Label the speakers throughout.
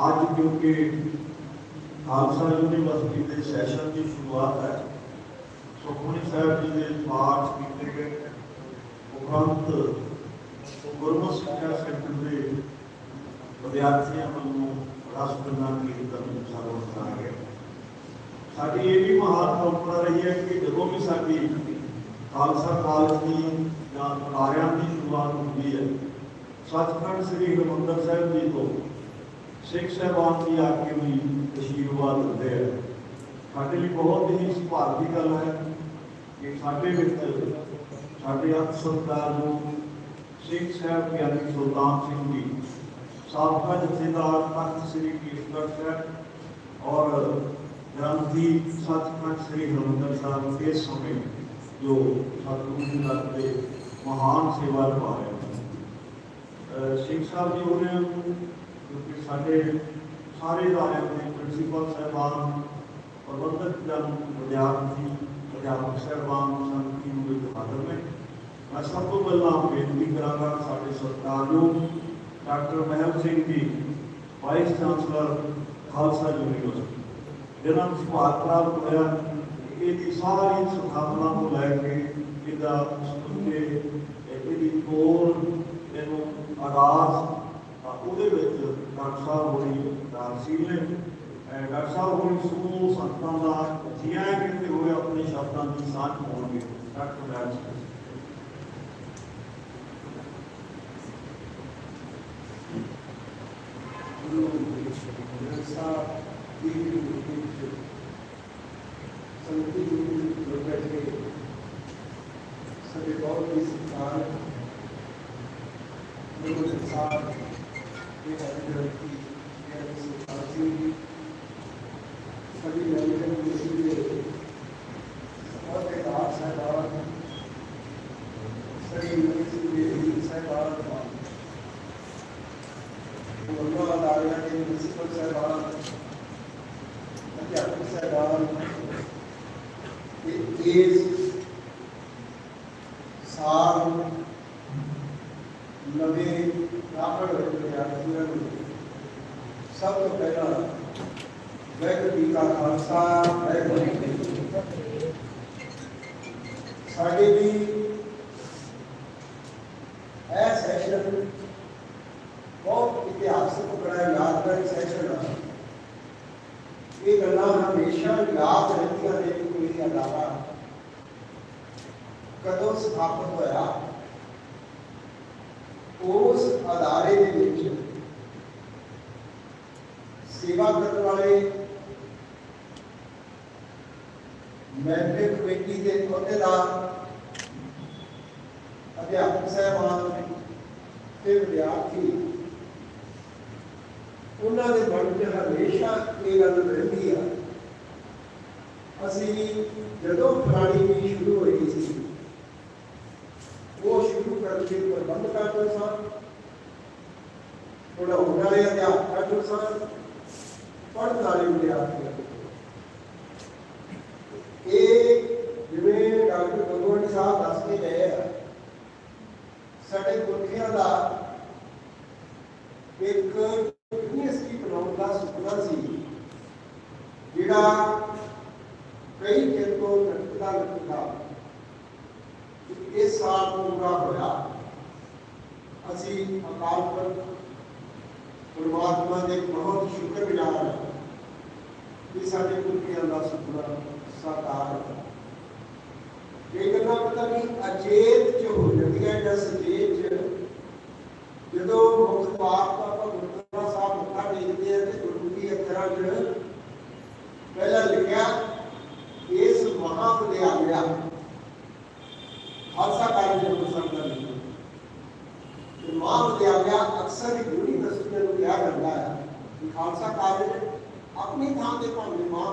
Speaker 1: ਅੱਜ ਕਿਉਂਕਿ ਖਾਲਸਾ ਯੂਨੀਵਰਸਿਟੀ ਦੇ ਸੈਸ਼ਨ ਦੀ ਸ਼ੁਰੂਆਤ ਹੈ ਸੁਖਮਨੀ ਸਾਹਿਬ ਜੀ ਦੇ ਪਾਠ ਕੀਤੇ ਗਏ ਉਪਰੰਤ ਗੁਰਮਤਿ ਸਿੱਖਿਆ ਸੈਂਟਰ ਦੇ ਵਿਦਿਆਰਥੀਆਂ ਵੱਲੋਂ ਰਸਗੁੱਲਾ ਕੀਰਤਨ ਸਰਵਣ ਕਰਾਇਆ ਗਿਆ ਸਾਡੀ ਇਹ ਵੀ ਮਹਾਨ ਪਰੰਪਰਾ ਰਹੀ ਹੈ ਕਿ ਜਦੋਂ ਵੀ ਸਾਡੀ ਖਾਲਸਾ ਕਾਲਜ ਦੀ ਜਾਂ ਅਦਾਰਿਆਂ ਦੀ ਸ਼ੁਰੂਆਤ ਹੁੰਦੀ ਹੈ ਸੱਚਖੰਡ ਸ੍ਰੀ ਹਰਿਮੰਦਰ ਸਾਹਿਬ ਜੀ ਤੋਂ ਸਿੱਖ ਸਾਹਿਬਾਨ ਦੀ ਆ ਕੇ ਵੀ ਅਸ਼ੀਰਵਾਦ ਦਿੰਦੇ ਆ ਸਾਡੇ ਲਈ ਬਹੁਤ ਹੀ ਸੁਭਾਗ ਦੀ ਗੱਲ ਹੈ ਕਿ ਸਾਡੇ ਵਿੱਚ ਸਾਡੇ ਅੰਤ ਸੰਤਾਨ ਨੂੰ ਸਿੱਖ ਸਾਹਿਬ ਗਿਆਨੀ ਸੁਲਤਾਨ ਸਿੰਘ ਜੀ ਸਾਬਕਾ ਜਥੇਦਾਰ ਤਖਤ ਸ੍ਰੀ ਕੇਸਗੜ੍ਹ ਸਾਹਿਬ ਔਰ ਗ੍ਰੰਥੀ ਸੱਚਖੰਡ ਸ੍ਰੀ ਹਰਿਮੰਦਰ ਸਾਹਿਬ ਇਸ ਸਮੇਂ ਜੋ ਸਤਿਗੁਰੂ ਜੀ ਦਰ ਤੇ ਮਹਾਨ ਸੇਵਾ ਨਿਭਾ ਰਹੇ ਹਨ ਅਹ ਸਿੰਘ ਸਾਹਿਬ ਜੀ ਉਹਨੇ ਕਿਉਂਕਿ ਸਾਡੇ ਸਾਰੇ ਅਦਾਰਿਆਂ ਦੇ ਪ੍ਰਿੰਸੀਪਲ ਸਾਹਿਬਾਨ ਪ੍ਰਬੰਧਕ ਜਨ ਵਿਦਿਆਰਥੀ ਅਧਿਆਪਕ ਸਾਹਿਬਾਨ ਸੰਗਤੀ ਨੂੰ ਹਾਜ਼ਰ ਨੇ। ਮੈਂ ਸਭ ਤੋਂ ਪਹਿਲਾਂ ਬੇਨਤੀ ਕਰਾਂਗਾ ਸਾਡੇ ਸਰਕਾਰ ਨੂੰ ਡਾਕਟਰ ਮਹਿਲ Singh ji, vice chancellor Khalsa university ਜਿਹਨਾਂ ਨੂੰ ਸੁਭਾਗ ਪ੍ਰਾਪਤ ਹੋਇਆ। ਇਹਦੀ ਸਾਰੀ ਸੁਖਾਵਨਾ ਨੂੰ ਲੈ ਕੇ ਇਹਦਾ ਸੁਣਕੇ ਇਹਦੀ ਕੋਲ ਇਹਨੂੰ ਆਗਾਜ਼ ਉਹਦੇ ਵਿੱਚ ਡਾਕਟਰ ਸਾਹਿਬ ਹੋਣੀ ਤਹਿਸੀਲ ਨੇ। ਡਾਕਟਰ ਸਾਹਿਬ ਹੋਣੀ ਸਮੂਹ ਸੰਤਾਂ ਦਾ ਜੀਆਂ ਕਿਤੇ ਹੋਏ ਆਪਣੇ ਸ਼ਬਦਾਂ ਦੀ ਸਾਂਝ ਪਾਉਣਗੇ। ਡਾਕਟਰ ਮਹਿਲ ਸਿੰਘ
Speaker 2: ਗੁਰੂ ਜੀ। ਬੈਠੇ ਸਾਡੇ ਬਹੁਤ ਹੀ ਸਤਿਕਾਰ ਗੁਰੂ ਗ੍ਰੰਥ ਸਾਹਿਬ ਦੇ ਹਰੀ ਨਵੇਂ ਦਾਖਲ ਹੋਏ ਵਿਦਿਆਰਥੀਆਂ ਨੂੰ ਸਭ ਤੋਂ ਪਹਿਲਾਂ ਵਾਹਿਗੁਰੂ ਜੀ ਕਾ ਖਾਲਸਾ ਵਾਹਿਗੁਰੂ ਜੀ ਕੀ ਫਤਿਹ ਸਾਡੇ ਵੀ ਇਹ ਸੈਸ਼ਨ ਬਹੁਤ ਇਤਿਹਾਸਕ ਬੜਾ ਯਾਦਗਾਰੀ ਸੈਸ਼ਨ ਹੈ ਇਹ ਗੱਲਾਂ ਹਮੇਸ਼ਾ ਯਾਦ ਰਹਿੰਦੀਆਂ ਨੇ ਕਿ ਕੋਈ ਅਦਾਰਾ ਕਦੋਂ ਸਥਾਪਿਤ ਹੋਇਆ ਉਸ ਅਦਾਰੇ ਦੇ ਵਿੱਚ ਸੇਵਾ ਕਰਨ ਵਾਲੇ ਮੈਂਬਰ ਕਮੇਟੀ ਦੇ ਅਹੁਦੇਦਾਰ, ਅਧਿਆਪਕ ਸਾਹਿਬਾਨ ਤੇ ਵਿਦਿਆਰਥੀ, ਉਹਨਾਂ ਦੇ ਮਨ 'ਚ ਹਮੇਸ਼ਾ ਇਹ ਗੱਲ ਰਹਿੰਦੀ ਆ। ਅਸੀਂ ਜਦੋਂ ਫਲਾਣੀ ਵੀ ਸ਼ੁਰੂ ਹੋਈ ਸੀ ਸ਼ੁਰੂ ਕਰਨ ਪ੍ਰਬੰਧ ਕਰਦੇ ਸਨ ਥੋੜਾ ਵਾਲੇ ਅਧਿਆਪਕ ਕਰਦੇ ਸਨ ਪੜ੍ਹਨ ਵਾਲੇ ਵਿਦਿਆਰਥੀ ਇਹ ਜਿਵੇਂ ਡਾਕਟਰ ਗੰਗੋਣੀ ਸਾਹਿਬ ਦੱਸ ਕੇ ਗਏ ਆ, ਸਾਡੇ ਗੁਰਖਿਆਂ ਦਾ ਇੱਕ ਯੂਨੀਵਰਸਿਟੀ ਬਣਾਉਣ ਦਾ ਸੁਪਨਾ ਸੀ, ਜਿਹੜਾ ਕਈ ਚਿਰ ਤੋਂ ਲਟਕਦਾ ਲਟਕਦਾ ਇਸ ਸਾਲ ਨੂੰ ਪੂਰਾ ਹੋਇਆ। ਅਸੀਂ ਅਕਾਲ ਪੁਰਖ ਪਰਮਾਤਮਾ ਦੇ ਬਹੁਤ ਸ਼ੁਕਰਗੁਜ਼ਾਰ ਹਾਂ ਕਿ ਸਾਡੇ ਗੁਰਖਿਆਂ ਦਾ ਸੁਪਨਾ ਸਾਕਾਰ ਇਹ ਗੱਲਾਂ ਪਤਾ ਨਹੀਂ ਅਚੇਤ ਚ ਹੋ ਜਾਂਦੀਆਂ ਜਾਂ ਸਚੇਤ ਚ ਜਦੋਂ ਮੁੱਖ ਪਾਠ ਦਾ ਆਪਾਂ ਗੁਰਦੁਆਰਾ ਸਾਹਿਬ ਮੱਥਾ ਟੇਕਦੇ ਆ ਤੇ ਗੁਰਮੁਖੀ ਅੱਖਰਾਂ 'ਚ ਪਹਿਲਾਂ ਲਿਖਿਆ ਇਸ ਮਹਾ ਵਿਦਿਆਲਿਆ ਖਾਲਸਾ ਕਾਲਜ ਨੂੰ ਸੰਗਤ ਲਿਖਿਆ ਤੇ ਮਹਾ ਅਕਸਰ ਯੂਨੀਵਰਸਿਟੀਆਂ ਨੂੰ ਕਿਹਾ ਜਾਂਦਾ ਹੈ ਕਿ ਖਾਲਸਾ ਕਾਲਜ ਆਪਣੀ ਥਾਂ ਤੇ ਭਾਵੇਂ ਮਹਾ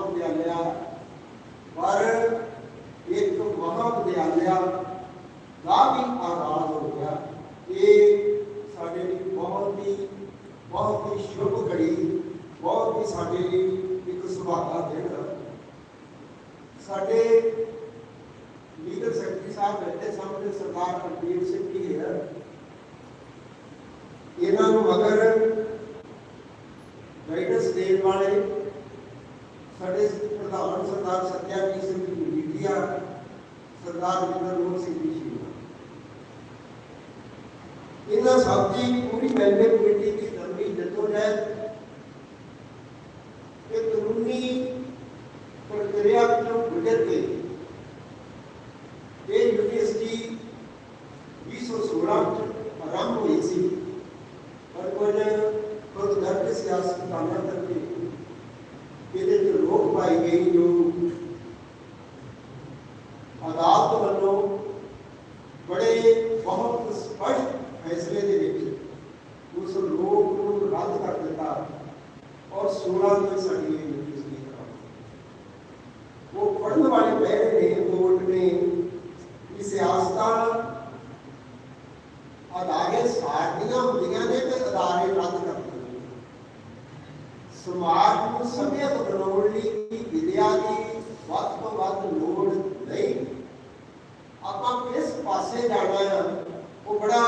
Speaker 2: ਪਰ ਇੱਕ ਮਹਾ ਦਾ ਵੀ ਆਗਾਜ਼ ਹੋ ਗਿਆ। ਇਹ ਸਾਡੇ ਲਈ ਬਹੁਤ ਹੀ ਬਹੁਤ ਹੀ ਸ਼ੁਭ ਘੜੀ, ਬਹੁਤ ਹੀ ਸਾਡੇ ਲਈ ਇੱਕ ਸੁਭਾਗਾ ਦਿਨ ਸਾਡੇ ਲੀਡਰ ਸੈਕਟਰੀ ਸਾਹਿਬ ਬੈਠੇ ਸਾਹਮਣੇ ਸਰਦਾਰ ਹਰਦੀਪ ਸਿੰਘ ਜੀ ਹੈ ਇਹਨਾਂ ਨੂੰ ਅਗਰ ਗਾਈਡੈਂਸ ਦੇਣ ਵਾਲੇ ਸਾਡੇ ਪ੍ਰਧਾਨ ਸਰਦਾਰ ਸਤਿਆਜੀਤ ਸਿੰਘ ਜੀ ਮਜੀਠੀਆ ਸਰਦਾਰ ਵਿੰਦਰ ਸਿੰਘ ਜੀ ਇਹਨਾਂ ਸਭ ਦੀ ਪੂਰੀ ਮੈਂਬਰ ਕਮੇਟੀ ਦੀ ਲੰਬੀ ਜਦੋਜਹਿਦ ਇਹ ਕਾਨੂੰਨੀ ਪ੍ਰਕਿਰਿਆ ਵਿੱਚੋਂ ਗੁਜ਼ਰ ਕੇ ਇਹ ਯੂਨੀਵਰਸਿਟੀ 2016 ਵਿੱਚ ਆਰੰਭ ਹੋਈ ਸੀ ਪਰ ਕੁਝ ਖੁਦ ਘਰ ਦੇ ਸਿਆਸਤ ਕਾਰਨ ਕਰਕੇ ਇਹਦੇ ਤੇ ਰੋਕ ਪਾਈ ਗਈ ਜੋ ਅਦਾਲਤ ਵੱਲੋਂ ਬੜੇ ਬਹੁਤ ਸਪਸ਼ਟ ਫੈਸਲੇ ਦੇ ਵਿੱਚ ਉਸ ਰੋਕ ਨੂੰ ਰੱਦ ਕਰ ਦਿੱਤਾ ਔਰ 16 ਨੂੰ ਸਾਡੀ ਇਹ ਯੂਨੀਵਰਸਿਟੀ ਕਰਾਉ ਉਹ ਪੜਨ ਵਾਲੇ ਬਹਿ ਨੇ ਕੋਰਟ ਨੇ ਵੀ ਸਿਆਸਤਾਂ ਅਦਾਰੇ ਸਾਡੀਆਂ ਹੁੰਦੀਆਂ ਨੇ ਤੇ ਅਦਾਰੇ ਰੱਦ ਕਰ ਦਿੰਦੇ ਨੇ ਸਮਾਜ ਨੂੰ ਸਭਿਅਤ ਬਣਾਉਣ ਲਈ ਵਿਦਿਆ ਦੀ ਵੱਧ ਤੋਂ ਵੱਧ ਲੋੜ ਨਹੀਂ ਆਪਾਂ ਕਿਸ ਪਾਸੇ ਜਾਣਾ ਹੈ ਉਹ ਬੜਾ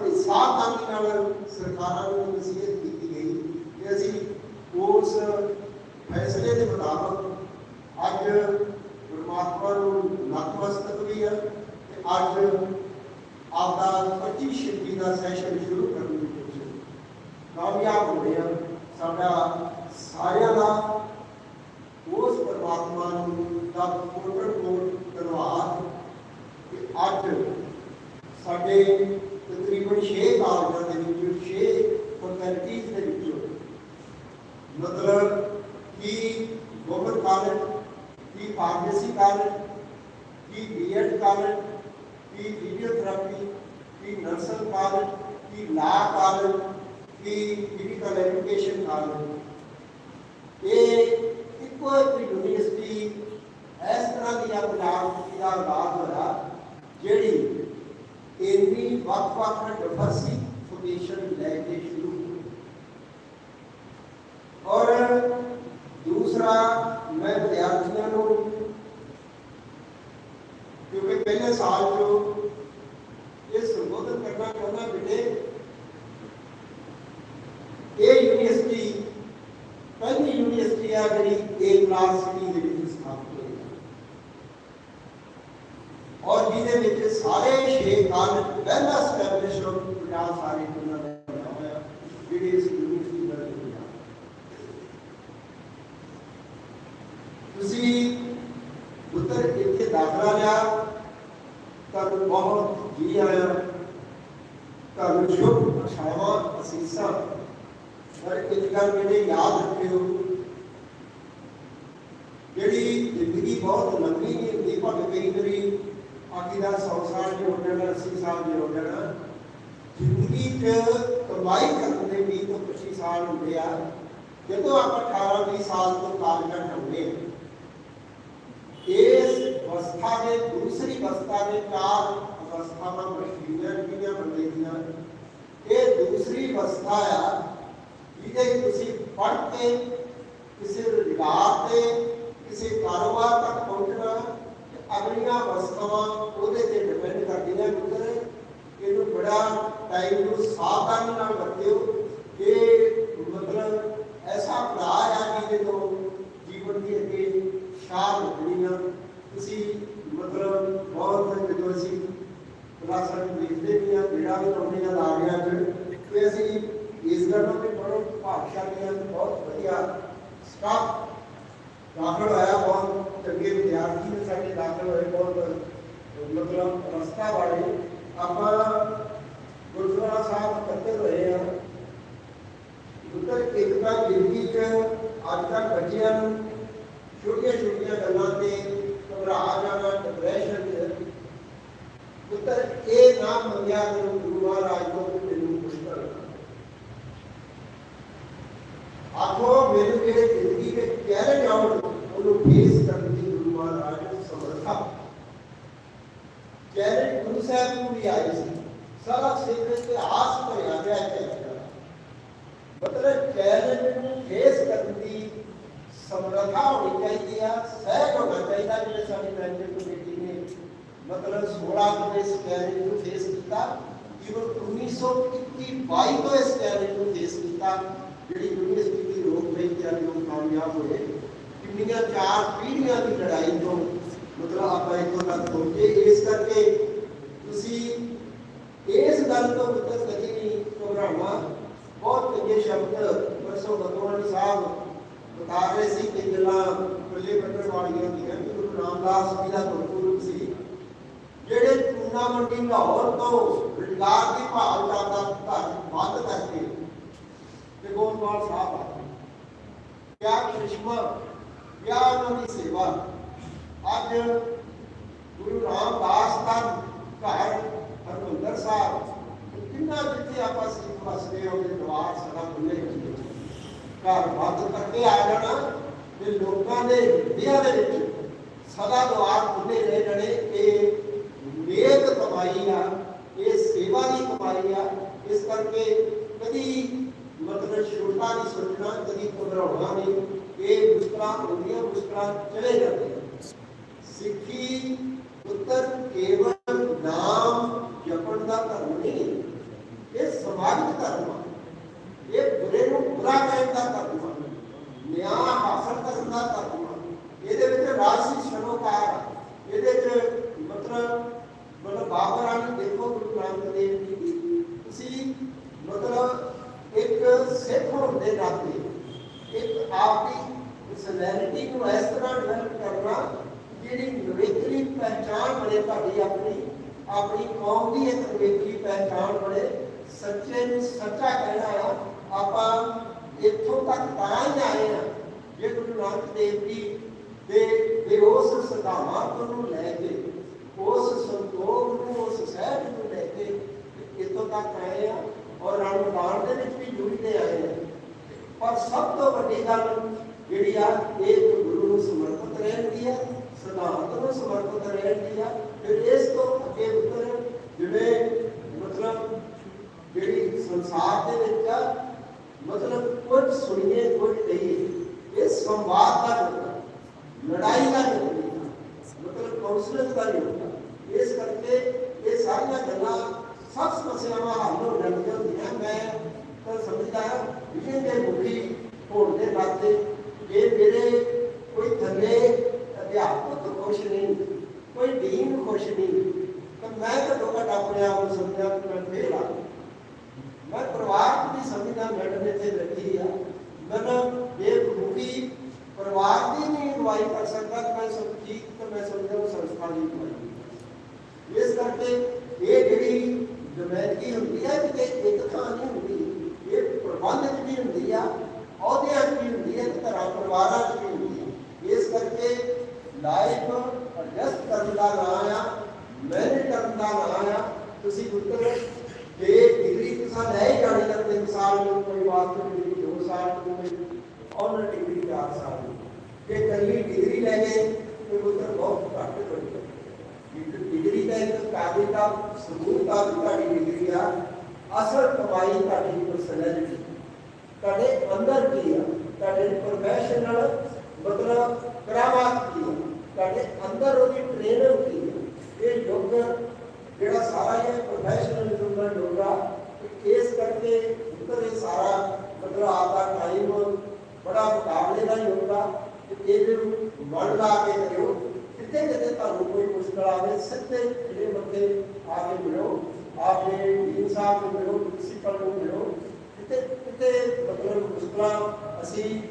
Speaker 2: ਬੜੀ ਸਾਵਧਾਨੀ ਨਾਲ ਸਰਕਾਰਾਂ ਨੂੰ ਨਸੀਹਤ ਕੀਤੀ ਗਈ ਕਿ ਅਸੀਂ ਉਸ ਫੈਸਲੇ ਦੇ ਮੁਤਾਬਕ ਅੱਜ ਪਰਮਾਤਮਾ ਨੂੰ ਨਤਮਸਤਕ ਵੀ ਤੇ ਅੱਜ ਆਪਦਾ 25 ਛੱਬੀ ਦਾ ਸੈਸ਼ਨ ਸ਼ੁਰੂ ਕਰਨ ਦੀ ਕੋਸ਼ਿਸ਼ ਕਾਮਯਾਬ ਹੋ ਰਹੇ ਹਾਂ ਸਾਡਾ ਸਾਰਿਆਂ ਦਾ ਉਸ ਪਰਮਾਤਮਾ ਨੂੰ ਦਾ ਕੋਟਰ ਕੋਟ ਧੰਨਵਾਦ ਕਿ ਅੱਜ ਸਾਡੇ ਤਕਰੀਬਨ 6 ਕਾਲਜਾਂ ਦੇ ਵਿੱਚ 6 ਫੈਕਲਟੀਜ਼ ਦੇ ਵਿੱਚੋਂ ਮਤਲਬ ਕਿ ਗਵਰਨਮੈਂਟ ਕਾਲਜ ਕਿ ਫਾਰਮੇਸੀ ਕਾਲਜ ਕਿ ਬੀਐਡ ਕਾਲਜ ਕਿ ਫਿਜ਼ੀਓਥੈਰੇਪੀ ਕਿ ਨਰਸਿੰਗ ਕਾਲਜ ਕਿ ਲਾ ਕਾਲਜ ਕਿ ਫਿਜ਼ੀਕਲ ਐਜੂਕੇਸ਼ਨ ਕਾਲਜ ਇਹ ਇੱਕੋ ਇੱਕ ਯੂਨੀਵਰਸਿਟੀ ਇਸ ਤਰ੍ਹਾਂ ਦੀ ਆ ਪੰਜਾਬ ਦੀ ਦਾ ਆਗਾਜ਼ ਹੋਇਆ ਜਿਹੜੀ ਇੰਨੀ ਵੱਖ-ਵੱਖ ਡਿਵਰਸਿਫਿਕੇਸ਼ਨ ਲੈ ਕੇ ਸ਼ੁਰੂ ਹੋਈ ਔਰ ਦੂਸਰਾ ਮੈਂ ਕਿਉਂਕਿ ਪਹਿਲੇ ਸਾਲ ਜੋ ਇਹ ਸੰਬੋਧਨ ਕਰਨਾ ਚਾਹੁੰਦਾ ਬੇਟੇ ਇਹ ਯੂਨੀਵਰਸਿਟੀ ਪਹਿਲੀ ਯੂਨੀਵਰਸਿਟੀ ਆ ਜਿਹੜੀ ਏ ਕਲਾਸ ਸਿਟੀ ਦੇ ਵਿੱਚ ਸਥਾਪਿਤ ਹੋਈ ਹੈ ਔਰ ਜਿਹਦੇ ਵਿੱਚ ਸਾਰੇ 6 ਕਾਲਜ ਵੈਲ ਐਸਟੈਬਲਿਸ਼ਡ ਹੋ ਪੰਜਾਬ ਸਾਰੇ ਉਹਨਾਂ ਦਾ ਬਣਿਆ ਹੋਇਆ ਜਿਹੜੀ ਇਸ ਯੂਨੀਵਰਸਿਟੀ ਦਾ ਨਾਮ ਤੁਸੀਂ ਉੱਤਰ ਇੱਥੇ ਦਾਖਲਾ ਲਿਆ ਤੁਹਾਨੂੰ ਬਹੁਤ ਜੀ ਆਇਆ। ਤੁਹਾਨੂੰ ਸ਼ੁਭ ਅਸ਼ਾਵਾਂ ਅਸੀਸਾਂ। ਪਰ ਇੱਕ ਗੱਲ ਮੇਰੇ ਯਾਦ ਰੱਖਿਓ। ਜਿਹੜੀ ਜ਼ਿੰਦਗੀ ਬਹੁਤ ਲੰਬੀ ਨਹੀਂ ਹੁੰਦੀ ਭਾਵੇਂ ਕਈ ਵਾਰੀ ਆਖੀ ਦਾ 100 ਸਾਲ ਦੇ ਹੋ ਜਾਣਾ 80 ਸਾਲ ਦੇ ਹੋ ਜਾਣਾ। ਜ਼ਿੰਦਗੀ 'ਚ ਕਮਾਈ ਕਰਨ ਦੇ 20 ਤੋਂ 25 ਸਾਲ ਹੁੰਦੇ ਆ। ਜਦੋਂ ਆਪਾਂ 18 20 ਸਾਲ ਤੋਂ ਕਾਰਜਨ ਹੁੰਦੇ ਆ ਇਸ ਅਵਸਥਾ ਦੇ ਦੂਸਰੀ ਅਵਸਥਾ ਦੇ ਚਾਰ ਅਵਸਥਾਵਾਂ ਮਸ਼ਹੂਰ ਜਿਹੜੀਆਂ ਬੰਦੇ ਇਹ ਦੂਸਰੀ ਅਵਸਥਾ ਆ, ਜਿਹਦੇ ਤੁਸੀਂ ਪੜ੍ਹ ਕੇ, ਕਿਸੇ ਰੁਜ਼ਗਾਰ ਤੇ, ਕਿਸੇ ਕਾਰੋਬਾਰ ਤੱਕ ਪਹੁੰਚਣਾ ਅਗਲੀਆਂ ਅਵਸਥਾਵਾਂ ਉਹਦੇ ਤੇ ਡਿਪੈਂਡ ਕਰਦੀਆਂ ਪੁੱਤਰ ਇਹਨੂੰ ਬੜਾ ਟਾਈਮ ਨੂੰ ਸਾਵਧਾਨੀ ਨਾਲ ਵਰਤਿਓ। ਇਹ ਮਤਲਬ ਐਸਾ ਭਰਾ ਆ ਵੀ ਆ ਜਿਹੜਾ ਵੀ ਲਾਉਂਦੇ ਆ ਲਾਗਿਆਂ ਚ ਤੇ ਅਸੀਂ ਇਸ ਗੱਲ ਨੂੰ ਵੀ ਬੜੋ ਭਾਗਸ਼ਾਲੀ ਆ ਬਹੁਤ ਵਧੀਆ ਸਟਾਫ ਦਾਖਲ ਹੋਇਆ ਬਹੁਤ ਚੰਗੇ ਵਿਦਿਆਰਥੀ ਨੇ ਸਾਡੇ ਦਾਖਲ ਹੋਏ ਬਹੁਤ ਮਤਲਬ ਰਸਤਾ ਵਾਲੇ ਆਪਾਂ ਗੁਰਦੁਆਰਾ ਸਾਹਿਬ ਕੱਤੇ ਹੋਏ ਆ ਉੱਤਰ ਇੱਕ ਤਾਂ ਜ਼ਿੰਦਗੀ 'ਚ ਅੱਜ ਤੱਕ ਬੱਚਿਆਂ ਨੂੰ ਛੋਟੀਆਂ ਛੋਟੀਆਂ ਗੱਲਾਂ ਤੇ ਘਬਰਾ ਜਾਣਾ ਡਿਪਰੈਸ਼ਨ उत्तर ए नाम मंगिया करो गुरु महाराज को तेनु पुष्कर आखो मेरे के ज़िंदगी के कैरे जाओ उनु फेस करने करती गुरुवार आजो समर्था कैरे गुरु साहब को भी आए थे। सारा क्षेत्र के आस पर याद है कैरे मतलब कैरे को फेस करने की समर्था होनी चाहिए या सहज होना चाहिए जिससे सारी राज्य को ਹੋਣਾ ਚਾਹੀਦਾ ਜਿਹੜੇ ਸਾਡੀ ਮੈਨੇਜਰ ਕਮੇਟੀ ਨੇ ਮਤਲਬ 16 ਤੋਂ ਇਸ ਚੈਲੰਜ ਨੂੰ ਫੇਸ ਕੀਤਾ ਇਵਨ 1921 22 ਤੋਂ ਇਸ ਚੈਲੰਜ ਨੂੰ ਫੇਸ ਕੀਤਾ ਜਿਹੜੀ ਯੂਨੀਵਰਸਿਟੀ ਦੀ ਰੋਕ ਕਾਮਯਾਬ ਹੋਏ ਕਿੰਨੀਆਂ ਚਾਰ ਪੀੜ੍ਹੀਆਂ ਦੀ ਲੜਾਈ ਤੋਂ ਮਤਲਬ ਆਪਾਂ ਇੱਥੋਂ ਤੱਕ ਪਹੁੰਚੇ ਇਸ ਕਰਕੇ ਤੁਸੀਂ ਇਸ ਗੱਲ ਤੋਂ ਪੁੱਤਰ ਕਦੀ ਨਹੀਂ ਘਬਰਾਉਣਾ ਬਹੁਤ ਚੰਗੇ ਸ਼ਬਦ ਪਰਸੋਂ ਭਗਵਾਨ ਸਾਹਿਬ ਬਤਾ ਰਹੇ ਸੀ ਕਿ ਗੱਲਾਂ ਪੱਲੇ ਕੱਢਣ ਵਾਲੀਆਂ ਹੁੰਦੀਆਂ ਕਿ ਗੁਰੂ ਰਾਮਦਾਸ ਜੀ ਦਾ ਗੁਰਪੁਰਬ ਸੀ ਜਿਹੜੇ ਚੂਨਾ ਮੰਡੀ ਲਾਹੌਰ ਤੋਂ ਰੁਜ਼ਗਾਰ ਦੀ ਭਾਲ ਕਰਦਾ ਧਰ ਵੱਧ ਕਰਕੇ ਤੇ ਗੋਲਵਾਲ ਸਾਹਿਬ ਆ ਕਿਆ ਕ੍ਰਿਸ਼ਮਾ ਕਿਆ ਉਹਨਾਂ ਦੀ ਸੇਵਾ ਅੱਜ ਗੁਰੂ ਰਾਮਦਾਸ ਦਾ ਘਰ ਹਰਮੰਦਰ ਸਾਹਿਬ ਕਿੰਨਾ ਜਿੱਥੇ ਆਪਾਂ ਸਿੱਖ ਵਸਦੇ ਹੋ ਦੇ ਦਵਾਰ ਸਦਾ ਖੁੱਲੇ ਹੁੰਦੇ ਘਰ ਬੰਦ ਕਰਕੇ ਆ ਜਾਣਾ ਤੇ ਲੋਕਾਂ ਦੇ ਵਿਆਹ ਦੇ ਵਿੱਚ ਸਦਾ ਦਵਾਰ ਖੁੱਲੇ ਰਹਿ ਜਾਣੇ ਇਹ ਨੇਕ ਕਮਾਈ ਆ ਇਹ ਸੇਵਾ ਦੀ ਕਮਾਈ ਆ ਇਸ ਕਰਕੇ ਕਦੀ ਮਤਲਬ ਛੋਟਾ ਨਹੀਂ ਸੋਚਣਾ ਕਦੀ ਘਬਰਾਉਣਾ ਨਹੀਂ ਇਹ ਮੁਸ਼ਕਲਾਂ ਹੁੰਦੀਆਂ ਮੁਸ਼ਕਲਾਂ ਚਲੇ ਜਾਂਦੀਆਂ ਸਿੱਖੀ ਪੁੱਤਰ ਕੇਵਲ ਨਾਮ ਜਪਣ ਦਾ ਧਰਮ ਨਹੀਂ ਇਹ ਸਮਾਜਿਕ ਧਰਮ ਆ ਇਹ ਬੁਰੇ ਨੂੰ ਬੁਰਾ ਕਹਿਣ ਦਾ ਧਰਮ ਆ ਨਿਆਂ ਹਾਸਲ ਕਰਨ ਦਾ ਧਰਮ ਆ ਇਹਦੇ ਵਿੱਚ ਰਾਜਸੀ ਸਰੋਕਾਰ ਆ ਇਹਦੇ ਚ ਮਤਲਬ ਮਤਲਬ ਬਾਬਾ ਰਾਣੀ ਦੇਖੋ ਗੁਰੂ ਨਾਨਕ ਦੇਵ ਜੀ ਦੀ। ਤੁਸੀਂ ਮਤਲਬ ਇੱਕ ਸਿੱਖ ਹੋਣ ਦੇ ਨਾਤੇ, ਇੱਕ ਆਪਦੀ ਪਰਸਨੈਲਿਟੀ ਨੂੰ ਇਸ ਤਰ੍ਹਾਂ ਡਿਵੈਲਪ ਕਰਨਾ ਜਿਹੜੀ ਨਿਵੇਕਲੀ ਪਹਿਚਾਨ ਬਣੇ ਤੁਹਾਡੀ ਆਪਣੀ ਆਪਣੀ ਕੌਮ ਦੀ ਇੱਕ ਨਿਵੇਕਲੀ ਪਹਿਚਾਨ ਬਣੇ, ਸੱਚੇ ਨੂੰ ਸੱਚਾ ਕਹਿਣਾ ਆਪਾਂ ਇੱਥੋਂ ਤੱਕ ਤਾਂ ਹੀ ਆਏ ਆ ਜੇ ਗੁਰੂ ਨਾਨਕ ਦੇਵ ਜੀ ਦੇ ਦੇ ਉਸ ਸਿਧਾਂਤ ਨੂੰ ਲੈ ਕੇ ਉਸ ਸੰਤੋਖ ਨੂੰ ਉਸ ਸਹਿਜ ਨੂੰ ਲੈ ਕੇ ਇੱਥੋਂ ਤੱਕ ਆਏ ਆ ਔਰ ਰਣ ਮੈਦਾਨ ਦੇ ਵਿੱਚ ਵੀ ਜੁੜਦੇ ਆਏ ਆ ਪਰ ਸਭ ਤੋਂ ਵੱਡੀ ਗੱਲ ਜਿਹੜੀ ਆ ਇਹ ਗੁਰੂ ਨੂੰ ਸਮਰਪਿਤ ਰਹਿਣ ਦੀ ਆ ਸਿਧਾਂਤ ਨੂੰ ਸਮਰਪਿਤ ਰਹਿਣ ਦੀ ਆ ਫਿਰ ਇਸ ਤੋਂ ਅੱਗੇ ਉੱਤਰ ਜਿਵੇਂ ਮਤਲਬ ਜਿਹੜੀ ਸੰਸਾਰ ਦੇ ਵਿੱਚ ਆ ਮਤਲਬ ਕੁਝ ਸੁਣੀਏ ਕੁਝ ਕਹੀਏ ਇਹ ਸੰਵਾਦ ਦਾ ਹੁੰਦਾ ਲੜਾਈ ਦਾ ਨਹੀਂ ਦਾ ਨਹੀਂ ਹੁੰਦਾ। ਇਸ ਕਰਕੇ ਇਹ ਸਾਰੀਆਂ ਗੱਲਾਂ ਸਭ ਸਮੱਸਿਆਵਾਂ ਹੱਲ ਹੋ ਜਾਂਦੀਆਂ ਹੁੰਦੀਆਂ। ਮੈਂ ਤਾਂ ਸਮਝਦਾ ਵਿਸ਼ੇ ਦੇ ਮੁਖੀ ਹੋਣ ਦੇ ਨਾਤੇ ਜੇ ਮੇਰੇ ਕੋਈ ਥੱਲੇ ਅਧਿਆਪਕ ਖੁਸ਼ ਨਹੀਂ, ਕੋਈ ਡੀਨ ਖੁਸ਼ ਨਹੀਂ, ਤਾਂ ਮੈਂ ਤਾਂ ਘੱਟ ਆਪਣੇ ਆਪ ਨੂੰ ਸਮਝਿਆ ਕਿ ਮੈਂ ਫੇਲ ਆ। ਮੈਂ ਪਰਿਵਾਰ ਦੀ ਸਮਝਦਾ ਮੈਡਮ ਇੱਥੇ ਬੈਠੀ ਆ। ਮੈਂ ਬੇਵਕੂਫੀ ਪਰਿਵਾਰ ਦੀ ਨਹੀਂ ਅਗਵਾਈ ਕਰ ਸਕਦਾ ਕਿ ਮੈਂ ਸਭ ਠੀਕ ਤੇ ਮੈਂ ਸਮਝਦਾ ਉਹ ਸੰਸਥਾ ਦੀ ਅਗਵਾਈ ਇਸ ਕਰਕੇ ਇਹ ਜਿਹੜੀ ਨੁਮਾਇੰਦਗੀ ਹੁੰਦੀ ਹੈ ਕਿ ਇੱਕ ਥਾਂ ਨਹੀਂ ਹੁੰਦੀ ਇਹ ਪ੍ਰਬੰਧ ਚ ਵੀ ਹੁੰਦੀ ਆ ਅਹੁਦਿਆਂ ਚ ਵੀ ਹੁੰਦੀ ਹੈ ਤੇ ਘਰਾਂ ਪਰਿਵਾਰਾਂ ਚ ਵੀ ਹੁੰਦੀ ਹੈ ਇਸ ਕਰਕੇ ਲਾਈਫ ਅਡਜਸਟ ਕਰਨ ਦਾ ਨਾਂ ਆ ਮੈਨੇਜ ਕਰਨ ਦਾ ਨਾਂ ਆ ਤੁਸੀਂ ਪੁੱਤਰ ਜੇ ਡਿਗਰੀ ਤੁਸੀਂ ਲੈ ਹੀ ਜਾਣੀ ਤਾਂ ਤਿੰਨ ਸਾਲ ਨੂੰ ਕੋਈ ਮਾਸਟਰ ਡਿਗਰੀ ਦੋ ਸਾਲ ਨੂੰ ਕੋਈ ਔਨਰ ਡਿਗਰੀ ਚਾਰ ਸਾਲ ਨੂੰ ਜੇ ਕੱਲੀ ਡਿਗਰੀ ਲੈ ਗਏ ਤੇ ਪੁੱਤਰ ਬਹੁਤ ਘੱਟ ਪੜੀ ਇੱਕ ਡਿਗਰੀ ਦਾ ਇੱਕ ਕਾਗਜ਼ ਦਾ ਸਬੂਤ ਦਾ ਤੁਹਾਡੀ ਡਿਗਰੀ ਆ ਅਸਲ ਕਮਾਈ ਤੁਹਾਡੀ ਪਰਸਨੈਲਿਟੀ ਤੁਹਾਡੇ ਅੰਦਰ ਕੀ ਆ ਤੁਹਾਡੇ ਪ੍ਰੋਫੈਸ਼ਨਲ ਮਤਲਬ ਕਰਾਮਾਤ ਕੀ ਆ ਤੁਹਾਡੇ ਅੰਦਰ ਉਹਦੀ ਟ੍ਰੇਨਰ ਕੀ ਆ ਇਹ ਯੁੱਗ ਜਿਹੜਾ ਸਾਰਾ ਇਹ ਪ੍ਰੋਫੈਸ਼ਨਲਿਜ਼ਮ ਦਾ ਯੁੱਗ ਆ ਇਸ ਕਰਕੇ ਉੱਤਰ ਇਹ ਸਾਰਾ ਮਤਲਬ ਆਪਦਾ ਟਾਈਮ ਬੜਾ ਮੁਕਾਬਲੇ ਦਾ ਯੁੱਗ ਆ ਤੇ ਇਹਦੇ ਨੂੰ ਮਨ ਲਾ ਕੇ ਕਰਿਓ। ਕਿਤੇ ਕਿਤੇ ਤੁਹਾਨੂੰ ਕੋਈ ਮੁਸ਼ਕਲ ਆਵੇ, ਸਿੱਧੇ ਜਿਹੜੇ ਬੰਦੇ ਆ ਕੇ ਮਿਲੋ। ਆਪਣੇ ਡੀਨ ਸਾਹਿਬ ਨੂੰ ਮਿਲੋ, ਪ੍ਰਿੰਸੀਪਲ ਨੂੰ ਮਿਲੋ। ਕਿਤੇ ਕਿਤੇ ਮਤਲਬ ਮੁਸ਼ਕਲਾਂ ਅਸੀਂ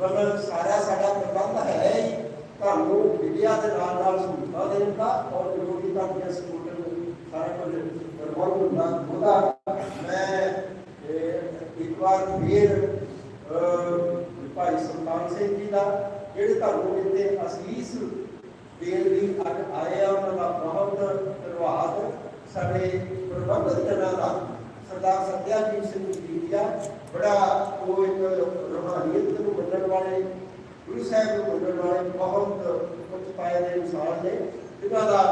Speaker 2: ਮਤਲਬ ਸਾਰਾ ਸਾਡਾ ਪ੍ਰਬੰਧ ਹੈ ਹੀ, ਤੁਹਾਨੂੰ ਵਿਦਿਆ ਦੇ ਨਾਲ ਨਾਲ ਸਹੂਲਤਾਂ ਦੇਣ ਦਾ ਔਰ ਜੋ ਵੀ ਤੁਹਾਡੀਆਂ ਸਪੋਰਟ ਨੂੰ ਸਾਰਾ ਕੁਝ ਪ੍ਰਬੰਧ ਹੁੰਦਾ ਉਹਦਾ ਮੈਂ ਇਹ, ਇੱਕ ਵਾਰ ਫੇਰ ਅਹ, ਭਾਈ ਸੁਲਤਾਨ ਸਿੰਘ ਜੀ ਦਾ ਜਿਹੜੇ ਤੁਹਾਨੂੰ ਇੱਥੇ ਅਸੀਸ ਦੇਣ ਲਈ ਅੱਜ ਆਏ ਆ, ਉਹਨਾਂ ਦਾ ਬਹੁਤ ਧੰਨਵਾਦ। ਸਾਡੇ ਪ੍ਰਬੰਧਕ ਜਨਾਂ ਦਾ, ਸਰਦਾਰ ਸਤਿਆਜੀਤ ਸਿੰਘ ਜੀ ਬੜਾ ਉਹ ਇੱਕ ਰੋਹਾਨੀਅਤ ਨੂੰ ਮੰਨਣ ਵਾਲੇ, ਗੁਰੂ ਸਾਹਿਬ ਨੂੰ ਮੰਨਣ ਵਾਲੇ ਬਹੁਤ ਉੱਚ ਪਾਏ ਦੇ ਇਨਸਾਨ ਨੇ। ਜਿਨ੍ਹਾਂ ਦਾ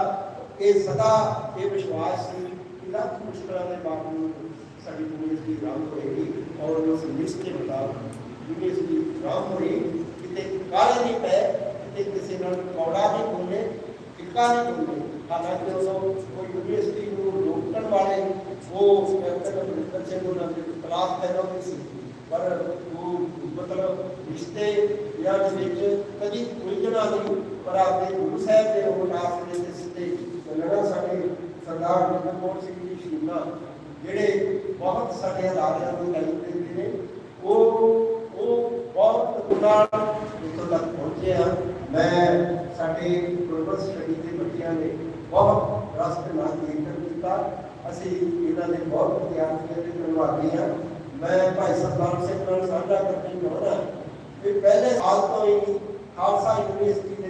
Speaker 2: ਇਹ ਸਦਾ ਇਹ ਵਿਸ਼ਵਾਸ ਸੀ ਕਿ ਲੱਖ ਮੁਸ਼ਕਲਾਂ ਦੇ ਬਾਵਜੂਦ ਸਾਡੀ ਯੂਨੀਵਰਸਿਟੀ ਰਾਮ ਹੋਏਗੀ ਔਰ ਉਸ ਲਿਸਟ ਮੁਤਾਬਕ ਯੂਨੀਵਰਸਿਟੀ ਰਾਮ ਹੋਈ ਕਾਲੇ ਨਹੀਂ ਪਏ ਕਿਤੇ ਕਿਸੇ ਨਾਲ ਕੌੜਾ ਨਹੀਂ ਬੋਲੇ ਟਿੱਕਾ ਨਹੀਂ ਬੋਲੇ ਹਾਲਾਂਕਿ ਉਹ ਉਹ ਯੂਨੀਵਰਸਿਟੀ ਨੂੰ ਰੋਕਣ ਵਾਲੇ ਉਹ ਕੈਪਟਨ ਅਮਰਿੰਦਰ ਸਿੰਘ ਉਹਨਾਂ ਦੇ ਖਿਲਾਫ ਪੈਦਾ ਸੀ। ਪਰ ਉਹ ਮਤਲਬ ਰਿਸ਼ਤੇ ਜਾਂ ਵਿੱਚ ਕਦੀ ਉਲਝਣਾ ਨਹੀਂ, ਪਰ ਆਪਣੇ ਗੁਰੂ ਸਾਹਿਬ ਦੇ ਉਹ ਆਸਰੇ ਦੇ ਸਿੱਧੇ ਚੱਲਣਾ ਸਾਡੇ ਸਰਦਾਰ ਜਗਮੋਹਨ ਸਿੰਘ ਜੀ ਸ਼ੀਨਾ ਜਿਹੜੇ ਬਹੁਤ ਸਾਡੇ ਅਦਾਰਿਆਂ ਨੂੰ ਲਾਈ ਦਿੰਦੇ ਨੇ, ਉਹ ਉਹ ਬਹੁਤ ਗੁਨਾਹ ਇੱਥੋਂ ਆ ਮੈਂ ਸਾਡੇ ਗੁਰਬਤ ਸਟੱਡੀ ਦੇ ਬੱਚਿਆਂ ਨੇ ਬਹੁਤ ਰਸਤੇ ਨਾਲ ਜੇਕਰ ਕੀਤਾ। ਅਸੀਂ ਇਹਨਾਂ ਦੇ ਬਹੁਤ ਵਿਦਿਆਰਥੀਆਂ ਦੇ ਧੰਨਵਾਦੀ ਹਾਂ। ਮੈਂ ਭਾਈ ਸਰਦਾਰ ਸਿੰਘ ਨਾਲ ਸਾਂਝਾ ਕਰਨੀ ਚਾਹੁੰਦਾ ਕਿ ਪਹਿਲੇ ਸਾਲ ਤੋਂ ਹੀ ਖਾਲਸਾ ਯੂਨੀਵਰਸਿਟੀ